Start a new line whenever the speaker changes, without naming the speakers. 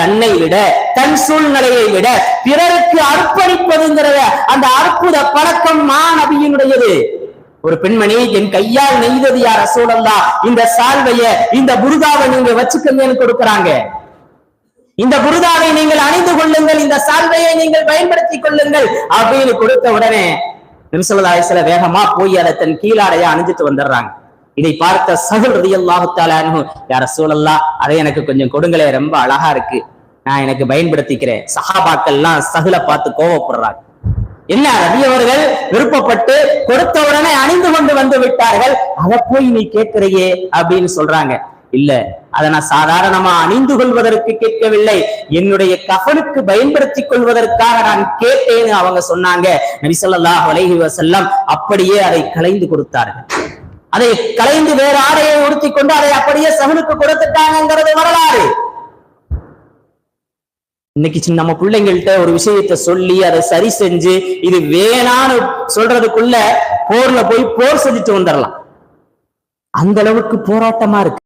தன்னை விட தன் சூழ்நிலையை விட பிறருக்கு அர்ப்பணிப்பதுங்கிறத அந்த அற்புத பழக்கம் மா நபியினுடையது ஒரு பெண்மணி என் கையால் நெய்தது யார் அசோடல்லா இந்த சால்வைய இந்த புருதாவை நீங்க வச்சுக்கங்கன்னு கொடுக்கறாங்க. இந்த புருதாவை நீங்கள் அணிந்து கொள்ளுங்கள் இந்த சால்வையை நீங்கள் பயன்படுத்திக் கொள்ளுங்கள் அப்படின்னு கொடுத்த உடனே சில வேகமா போய் அதை தன் கீழாடைய அணிஞ்சிட்டு வந்துடுறாங்க. இதை பார்த்த சகுல் ரதியல்லாஹு தாலானு யார சூழல்லா அதை எனக்கு கொஞ்சம் கொடுங்களே ரொம்ப அழகா இருக்கு. நான் எனக்கு பயன்படுத்திக்கிறேன். சஹாபாக்கள்லாம் சகுல பார்த்து கோவப்படுறாங்க. என்ன ரவி அவர்கள் விருப்பப்பட்டு கொடுத்த உடனே அணிந்து கொண்டு வந்து விட்டார்கள்? அதை போய் நீ கேட்கிறையே அப்படின்னு சொல்றாங்க. இல்ல அதை நான் சாதாரணமா அணிந்து கொள்வதற்கு கேட்கவில்லை. என்னுடைய கஃனுக்கு பயன்படுத்திக் கொள்வதற்காக நான் கேட்டேன்னு அவங்க சொன்னாங்க. நபி வலைஹி வசல்லம் அப்படியே அதை கலைந்து கொடுத்தார்கள். அதை கலைந்து வேற ஆடையை உடுத்தி கொண்டு அதை அப்படியே சகனுக்கு கொடுத்துட்டாங்கிறது வரலாறு. இன்னைக்கு சின்ன நம்ம பிள்ளைங்கள்ட்ட ஒரு விஷயத்த சொல்லி அதை சரி செஞ்சு இது வேணான்னு சொல்றதுக்குள்ள போர்ல போய் போர் செஞ்சுட்டு வந்துடலாம் அந்த அளவுக்கு போராட்டமா இருக்கு.